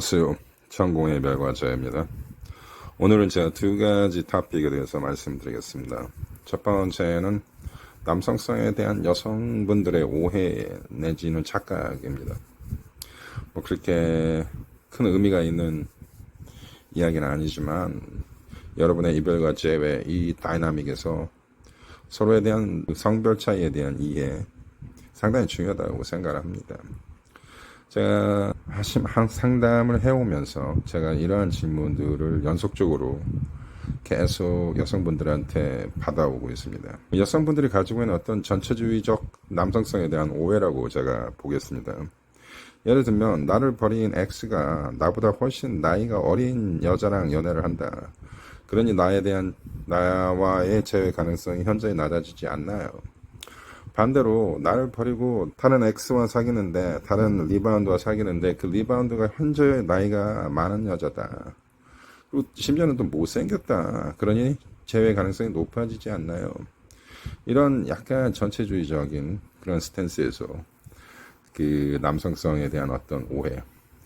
안녕하세요. 천공의 별과자입니다. 오늘은 제가 두 가지 토픽에 대해서 말씀드리겠습니다. 첫 번째는 남성성에 대한 여성분들의 오해 내지는 착각입니다. 뭐 그렇게 큰 의미가 있는 이야기는 아니지만 여러분의 이별과 재회 이 다이나믹에서 서로에 대한 성별 차이에 대한 이해 상당히 중요하다고 생각을 합니다. 제가 하심 한 상담을 해오면서 제가 이러한 질문들을 연속적으로 계속 여성분들한테 받아오고 있습니다. 여성분들이 가지고 있는 어떤 전체주의적 남성성에 대한 오해라고 제가 보겠습니다. 예를 들면 나를 버린 X가 나보다 훨씬 나이가 어린 여자랑 연애를 한다. 그러니 나에 대한 나와의 재회 가능성이 현저히 낮아지지 않나요? 반대로 나를 버리고 다른 X와 사귀는데 다른 리바운드와 사귀는데 그 리바운드가 현재 나이가 많은 여자다. 그리고 심지어는 또 못생겼다. 그러니 재회 가능성이 높아지지 않나요? 이런 약간 전체주의적인 그런 스탠스에서 그 남성성에 대한 어떤 오해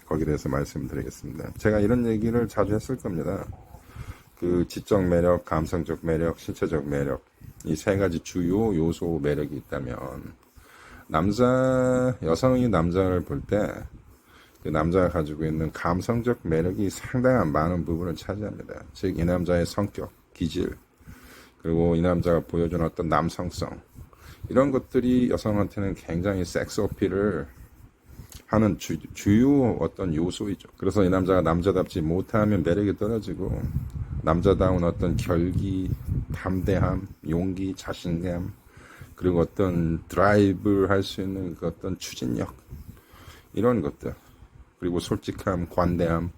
거기에 대해서 말씀드리겠습니다. 제가 이런 얘기를 자주 했을 겁니다. 그 지적 매력, 감성적 매력, 신체적 매력 이 세 가지 주요 요소 매력이 있다면 남자 여성이 남자를 볼 때 그 남자가 가지고 있는 감성적 매력이 상당한 많은 부분을 차지합니다. 즉 이 남자의 성격, 기질 그리고 이 남자가 보여준 어떤 남성성 이런 것들이 여성한테는 굉장히 섹스 어필을 하는 주, 주요 어떤 요소이죠. 그래서 이 남자가 남자답지 못하면 매력이 떨어지고 남자다운 어떤 결기, 담대함, 용기, 자신감, 그리고 어떤 드라이브를 할 수 있는 그 어떤 추진력, 이런 것들. 그리고 솔직함, 관대함,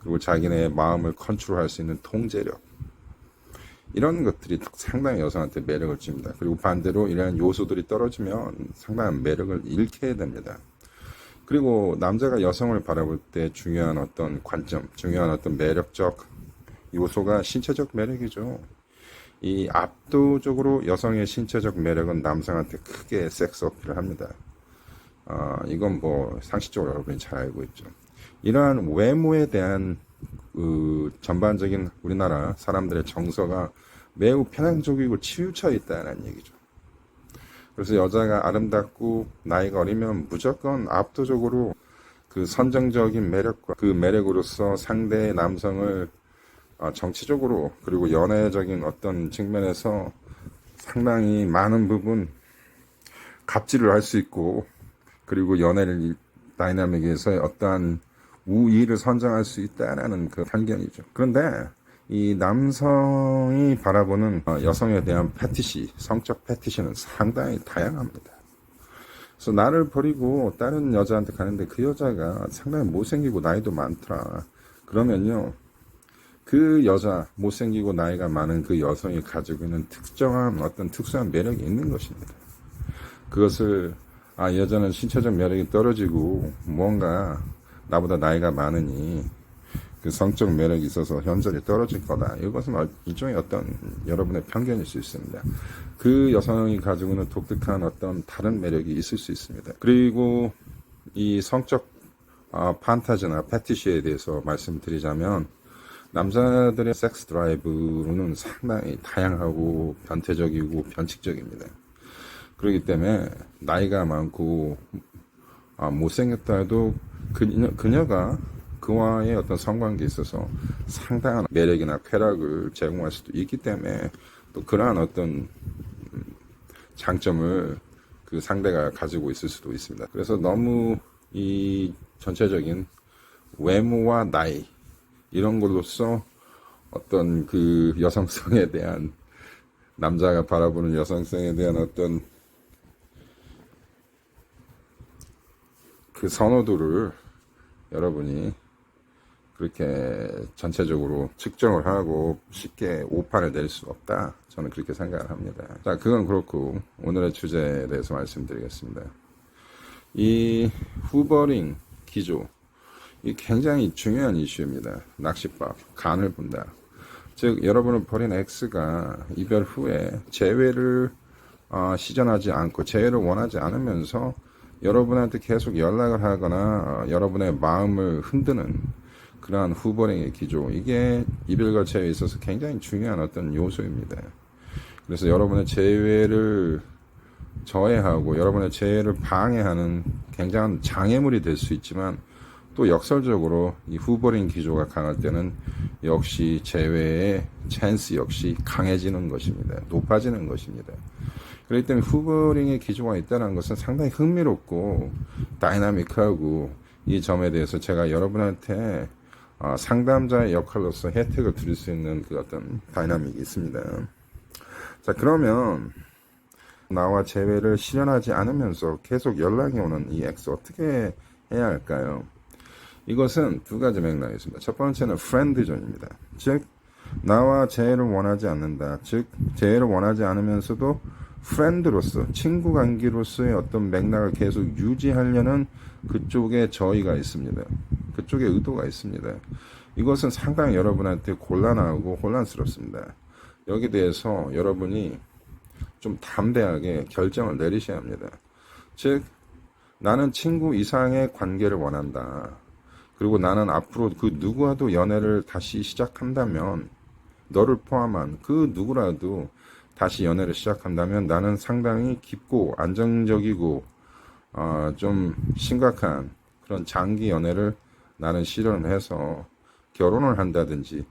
그리고 자기네 마음을 컨트롤할 수 있는 통제력. 이런 것들이 상당히 여성한테 매력을 줍니다. 그리고 반대로 이러한 요소들이 떨어지면 상당한 매력을 잃게 됩니다. 그리고 남자가 여성을 바라볼 때 중요한 어떤 관점, 중요한 어떤 매력적 요소가 신체적 매력이죠. 이 압도적으로 여성의 신체적 매력은 남성한테 크게 섹스 어필을 합니다. 어, 이건 뭐 상식적으로 여러분이 잘 알고 있죠. 이러한 외모에 대한 그 전반적인 우리나라 사람들의 정서가 매우 편향적이고 치우쳐 있다는 얘기죠. 그래서 여자가 아름답고 나이가 어리면 무조건 압도적으로 그 선정적인 매력과 그 매력으로서 상대의 남성을 어, 정치적으로 그리고 연애적인 어떤 측면에서 상당히 많은 부분 갑질을 할 수 있고 그리고 연애를 다이나믹에서의 어떠한 우위를 선정할 수 있다라는 그 편견이죠. 그런데 이 남성이 바라보는 어, 여성에 대한 패티시, 성적 패티시는 상당히 다양합니다. 그래서 나를 버리고 다른 여자한테 가는데 그 여자가 상당히 못생기고 나이도 많더라. 그러면요, 그 여자, 못생기고 나이가 많은 그 여성이 가지고 있는 특정한 어떤 특수한 매력이 있는 것입니다. 그것을, 아, 여자는 신체적 매력이 떨어지고 뭔가 나보다 나이가 많으니 그 성적 매력이 있어서 현저히 떨어질 거다. 이것은 일종의 어떤 여러분의 편견일 수 있습니다. 그 여성이 가지고 있는 독특한 어떤 다른 매력이 있을 수 있습니다. 그리고 이 성적 아, 판타지나 패티시에 대해서 말씀드리자면 남자들의 섹스 드라이브는 상당히 다양하고 변태적이고 변칙적입니다. 그렇기 때문에 나이가 많고 아, 못생겼다 해도 그녀, 그녀가 그와의 어떤 성관계에 있어서 상당한 매력이나 쾌락을 제공할 수도 있기 때문에 또 그러한 어떤 장점을 그 상대가 가지고 있을 수도 있습니다. 그래서 너무 이 전체적인 외모와 나이 이런 걸로써 어떤 그 여성성에 대한 남자가 바라보는 여성성에 대한 어떤 그 선호도를 여러분이 그렇게 전체적으로 측정을 하고 쉽게 오판을 낼 수 없다. 저는 그렇게 생각을 합니다. 자, 그건 그렇고 오늘의 주제에 대해서 말씀드리겠습니다. 이 후버링 기조, 이 굉장히 중요한 이슈입니다. 낚시법, 간을 본다. 즉, 여러분을 버린 X가 이별 후에 재회를 어, 시전하지 않고 재회를 원하지 않으면서 여러분한테 계속 연락을 하거나 어, 여러분의 마음을 흔드는 그러한 후보링의 기조 이게 이별과 재회에 있어서 굉장히 중요한 어떤 요소입니다. 그래서 여러분의 재회를 저해하고 여러분의 재회를 방해하는 굉장한 장애물이 될 수 있지만 또 역설적으로 이 후보링 기조가 강할 때는 역시 재회의 찬스 역시 강해지는 것입니다. 높아지는 것입니다. 그렇기 때문에 후보링의 기조가 있다는 것은 상당히 흥미롭고 다이나믹하고 이 점에 대해서 제가 여러분한테 어, 상담자의 역할로서 혜택을 드릴 수 있는 그 어떤 다이나믹이 있습니다. 자, 그러면 나와 재회를 실현하지 않으면서 계속 연락이 오는 이 X 어떻게 해야 할까요? 이것은 두 가지 맥락이 있습니다. 첫 번째는 프렌드 존입니다. 즉, 나와 재회를 원하지 않는다. 즉, 재회를 원하지 않으면서도 프렌드로서, 친구 관계로서의 어떤 맥락을 계속 유지하려는 그쪽에 저의가 있습니다. 그쪽에 의도가 있습니다. 이것은 상당히 여러분한테 곤란하고 혼란스럽습니다. 여기 대해서 여러분이 좀 담대하게 결정을 내리셔야 합니다. 즉, 나는 친구 이상의 관계를 원한다. 그리고 나는 앞으로 그 누구와도 연애를 다시 시작한다면, 너를 포함한 그 누구라도 다시 연애를 시작한다면 나는 상당히 깊고 안정적이고, 어, 좀 심각한 그런 장기 연애를 나는 실현해서 결혼을 한다든지,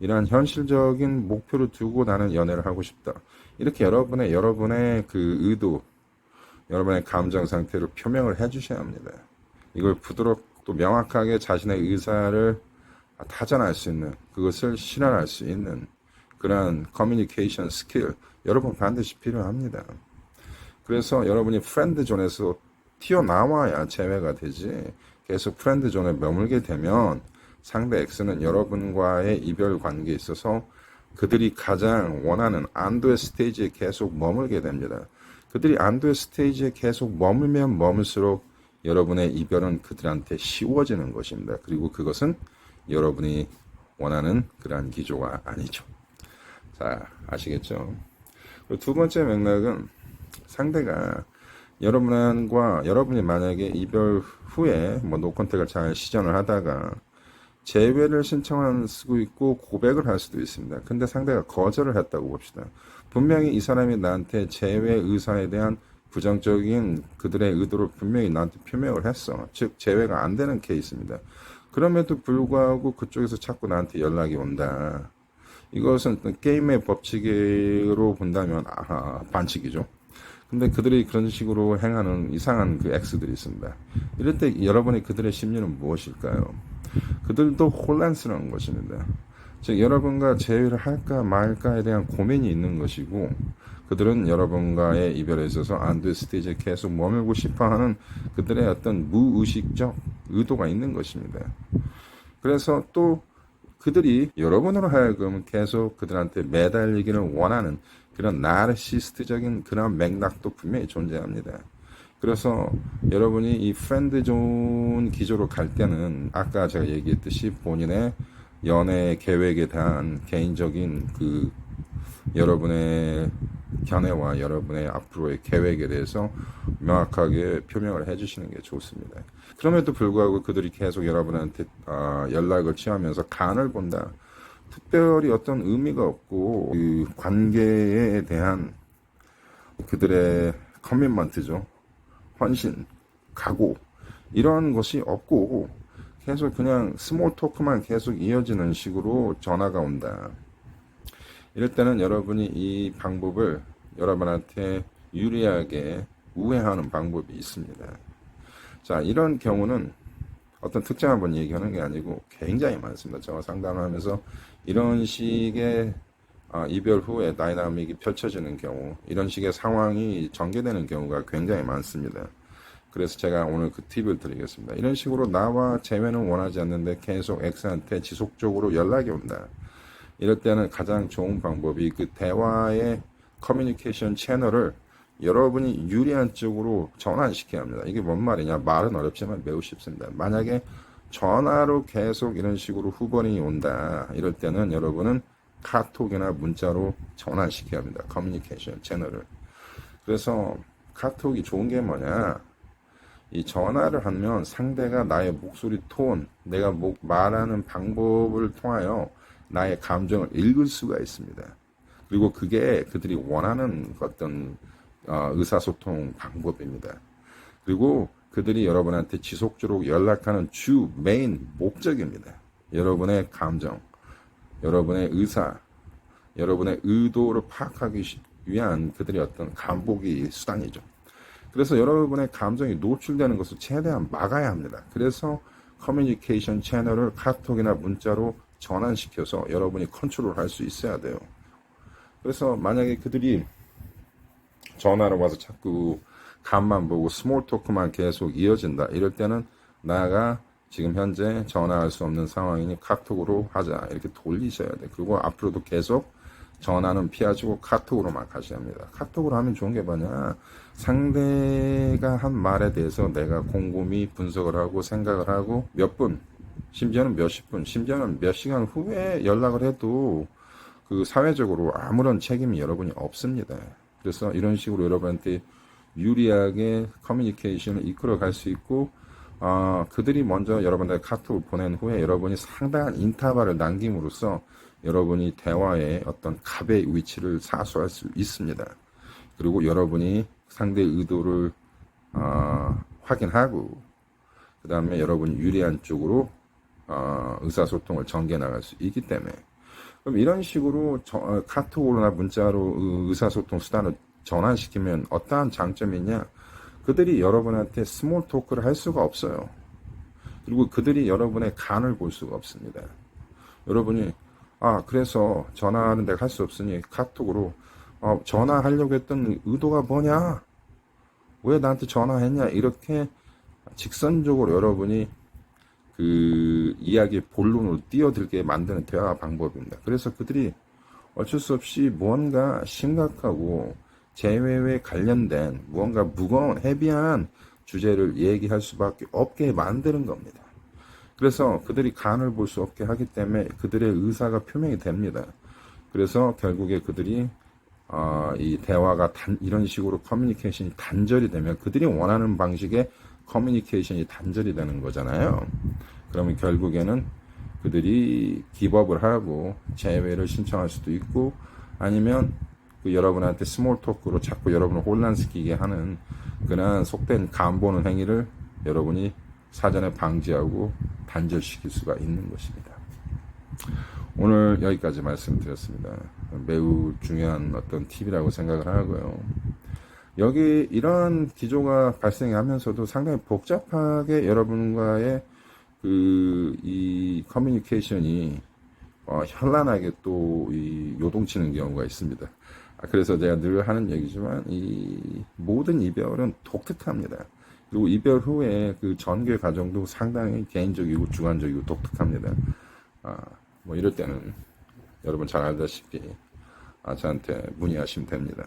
이러한 현실적인 목표를 두고 나는 연애를 하고 싶다. 이렇게 여러분의 여러분의 그 의도, 여러분의 감정 상태를 표명을 해주셔야 합니다. 이걸 부드럽고 명확하게 자신의 의사를 타전할 수 있는 그것을 실현할 수 있는 그러한 커뮤니케이션 스킬 여러분 반드시 필요합니다. 그래서 여러분이 프렌드 존에서 튀어나와야 재회가 되지 계속 프렌드 존에 머물게 되면 상대 X는 여러분과의 이별 관계에 있어서 그들이 가장 원하는 안도의 스테이지에 계속 머물게 됩니다. 그들이 안도의 스테이지에 계속 머물면 머물수록 여러분의 이별은 그들한테 쉬워지는 것입니다. 그리고 그것은 여러분이 원하는 그러한 기조가 아니죠. 자, 아시겠죠? 두 번째 맥락은 상대가 여러분과 여러분이 만약에 이별 후에 뭐 노컨택을 잘 시전을 하다가 재회를 신청을 쓰고 있고 고백을 할 수도 있습니다. 근데 상대가 거절을 했다고 봅시다. 분명히 이 사람이 나한테 재회 의사에 대한 부정적인 그들의 의도를 분명히 나한테 표명을 했어. 즉 재회가 안 되는 케이스입니다. 그럼에도 불구하고 그쪽에서 자꾸 나한테 연락이 온다. 이것은 게임의 법칙으로 본다면 아, 반칙이죠. 근데 그들이 그런 식으로 행하는 이상한 그 X들이 있습니다. 이럴 때 여러분이 그들의 심리는 무엇일까요? 그들도 혼란스러운 것입니다. 즉, 여러분과 재회를 할까 말까에 대한 고민이 있는 것이고, 그들은 여러분과의 이별에 있어서 안돼 스테이지에 계속 머물고 싶어 하는 그들의 어떤 무의식적 의도가 있는 것입니다. 그래서 또 그들이 여러분으로 하여금 계속 그들한테 매달리기를 원하는 그런 나르시스트적인 그런 맥락도 분명히 존재합니다. 그래서 여러분이 이 프렌드 존 기조로 갈 때는 아까 제가 얘기했듯이 본인의 연애 계획에 대한 개인적인 그 여러분의 견해와 여러분의 앞으로의 계획에 대해서 명확하게 표명을 해주시는 게 좋습니다. 그럼에도 불구하고 그들이 계속 여러분한테 어, 연락을 취하면서 간을 본다. 특별히 어떤 의미가 없고 그 관계에 대한 그들의 커밋먼트죠. 헌신, 각오 이런 것이 없고 계속 그냥 스몰 토크만 계속 이어지는 식으로 전화가 온다. 이럴 때는 여러분이 이 방법을 여러분한테 유리하게 우회하는 방법이 있습니다. 자, 이런 경우는 어떤 특정한 분 얘기하는 게 아니고 굉장히 많습니다. 제가 상담을 하면서 이런 식의 아, 이별 후에 다이나믹이 펼쳐지는 경우, 이런 식의 상황이 전개되는 경우가 굉장히 많습니다. 그래서 제가 오늘 그 팁을 드리겠습니다. 이런 식으로 나와 재회는 원하지 않는데 계속 X한테 지속적으로 연락이 온다. 이럴 때는 가장 좋은 방법이 그 대화의 커뮤니케이션 채널을 여러분이 유리한 쪽으로 전환시켜야 합니다. 이게 뭔 말이냐? 말은 어렵지만 매우 쉽습니다. 만약에 전화로 계속 이런 식으로 후번이 온다. 이럴 때는 여러분은 카톡이나 문자로 전환시켜야 합니다. 커뮤니케이션 채널을. 그래서 카톡이 좋은 게 뭐냐? 이 전화를 하면 상대가 나의 목소리 톤, 내가 목, 말하는 방법을 통하여 나의 감정을 읽을 수가 있습니다. 그리고 그게 그들이 원하는 어떤 어, 의사소통 방법입니다. 그리고 그들이 여러분한테 지속적으로 연락하는 주 메인 목적입니다. 여러분의 감정, 여러분의 의사, 여러분의 의도를 파악하기 시- 위한 그들의 어떤 간보기 수단이죠. 그래서 여러분의 감정이 노출되는 것을 최대한 막아야 합니다. 그래서 커뮤니케이션 채널을 카톡이나 문자로 전환시켜서 여러분이 컨트롤 할 수 있어야 돼요. 그래서 만약에 그들이 전화로 와서 자꾸 간만 보고 스몰 토크만 계속 이어진다. 이럴 때는 나가 지금 현재 전화할 수 없는 상황이니 카톡으로 하자. 이렇게 돌리셔야 돼. 그리고 앞으로도 계속 전화는 피하시고 카톡으로만 가셔야 합니다. 카톡으로 하면 좋은 게 뭐냐. 상대가 한 말에 대해서 내가 곰곰이 분석을 하고 생각을 하고 몇 분, 심지어는 몇십 분, 심지어는 몇 시간 후에 연락을 해도 그 사회적으로 아무런 책임이 여러분이 없습니다. 그래서 이런 식으로 여러분한테 유리하게 커뮤니케이션을 이끌어 갈 수 있고, 어, 그들이 먼저 여러분한테 카톡을 보낸 후에 여러분이 상당한 인터벌을 남김으로써 여러분이 대화의 어떤 갑의 위치를 사수할 수 있습니다. 그리고 여러분이 상대의 의도를 어, 확인하고 그 다음에 여러분이 유리한 쪽으로 어, 의사소통을 전개 나갈 수 있기 때문에 그럼 이런 식으로 저- 어, 카톡으로나 문자로 의- 의사소통 수단을 전환시키면 어떠한 장점이 있냐? 그들이 여러분한테 스몰 토크를 할 수가 없어요. 그리고 그들이 여러분의 간을 볼 수가 없습니다. 여러분이 아 그래서 전화는 내가 할 수 없으니 카톡으로 어, 전화하려고 했던 의도가 뭐냐? 왜 나한테 전화했냐? 이렇게 직선적으로 여러분이 그 이야기의 본론으로 뛰어들게 만드는 대화 방법입니다. 그래서 그들이 어쩔 수 없이 무언가 심각하고 재회에 관련된 무언가 무거운 헤비한 주제를 얘기할 수밖에 없게 만드는 겁니다. 그래서 그들이 간을 볼 수 없게 하기 때문에 그들의 의사가 표명이 됩니다. 그래서 결국에 그들이 어, 이 대화가 단, 이런 식으로 커뮤니케이션이 단절이 되면 그들이 원하는 방식의 커뮤니케이션이 단절이 되는 거잖아요. 그러면 결국에는 그들이 기법을 하고 재회를 신청할 수도 있고 아니면 그 여러분한테 스몰 토크로 자꾸 여러분을 혼란시키게 하는 그러한 속된 간보는 행위를 여러분이 사전에 방지하고 단절시킬 수가 있는 것입니다. 오늘 여기까지 말씀드렸습니다. 매우 중요한 어떤 팁이라고 생각을 하고요. 여기 이런 기조가 발생하면서도 상당히 복잡하게 여러분과의 그 이 커뮤니케이션이 어, 현란하게 또 이 요동치는 경우가 있습니다. 아, 그래서 제가 늘 하는 얘기지만 이 모든 이별은 독특합니다. 그리고 이별 후에 그 전개 과정도 상당히 개인적이고 주관적이고 독특합니다. 아, 뭐 이럴 때는 여러분 잘 알다시피 아, 저한테 문의하시면 됩니다.